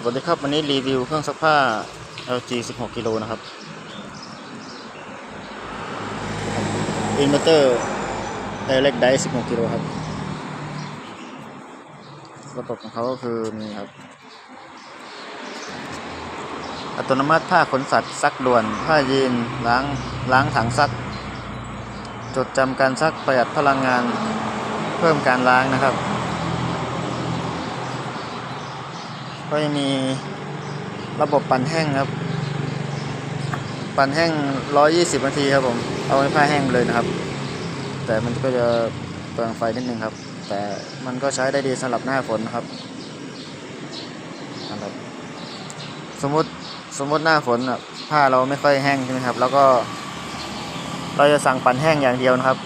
สวัสดีครับวันนี้รีวิวเครื่องซักผ้า LG 16 กิโลนะครับอินเวอร์เตอร์ Direct Drive 16 กิโลครับ ระบบของเขาก็คือมีครับ อัตโนมัติผ้าขนสัตว์ซักด่วน ผ้ายีนล้างล้างถังซัก จดจำการซักประหยัดพลังงานเพิ่มการล้างนะครับ ก็ยังมีระบบปั่นแห้งครับ ปั่นแห้ง 120 นาทีครับผม เอาให้ผ้าแห้งเลยนะครับ แต่มันก็จะเปลืองไฟนิดนึงครับ แต่มันก็ใช้ได้ดีสำหรับหน้าฝนนะครับนะครับ สมมติสมมติหน้าฝนผ้าเราไม่ค่อยแห้งใช่ไหมครับ แล้วก็ เราจะสั่งปั่นแห้งอย่างเดียวนะครับ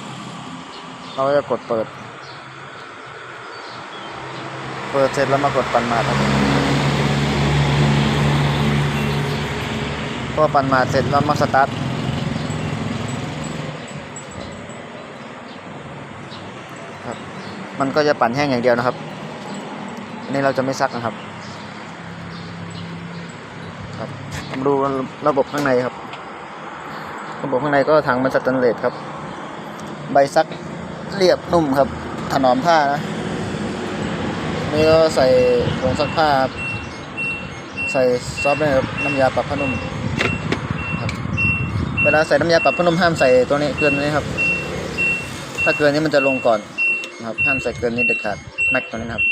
เราจะกดเปิด เปิดเสร็จแล้วมากดปั่นมาครับ พอปั่นมาเสร็จแล้วมาสตาร์ทครับ มันก็จะปั่นแห้งอย่างเดียวนะครับอันนี้เราจะไม่ซักนะครับ ครับมาดูระบบข้างในครับ ระบบข้างในก็ถังมันสแตนเลสครับ ใบซักเรียบนุ่มครับ ถนอมผ้านะนี่ก็ใส่ผงซักผ้า ใส่ซอฟต์ด้วยครับน้ำยาปรับผ้านุ่ม เวลาใส่น้ำยาปรับผ้านุ่มห้ามใส่ตัวนี้เกินนี้ครับ ถ้าเกินนี้มันจะลงก่อนนะครับห้ามใส่เกินนี้เด็ดขาดแม็กตัวนี้นครับ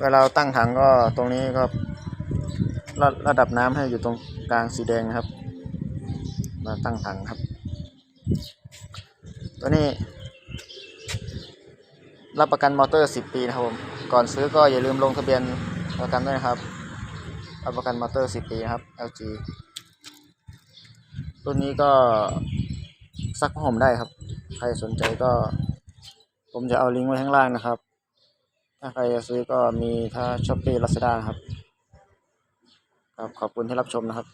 เวลาเราตั้งถังก็ตรงนี้ก็ระระดับน้ำให้อยู่ตรงกลางสีแดงนะครับ มาตั้งถังครับ ตัวนี้ รับประกันมอเตอร์ 10 ปีนะครับผม ก่อนซื้อก็อย่าลืมลงทะเบียนประกันด้วยนะครับ รับประกันมอเตอร์ 10 ปีนะครับ LG รุ่นนี้ก็ซักผ้าห่มได้ครับ ใครสนใจก็ ผมจะเอาลิงก์ไว้ข้างล่างนะครับ ถ้าใครจะซื้อก็มีถ้าช้อปปี้ลาซาด้าครับ ครับ ขอบคุณที่รับชมนะครับ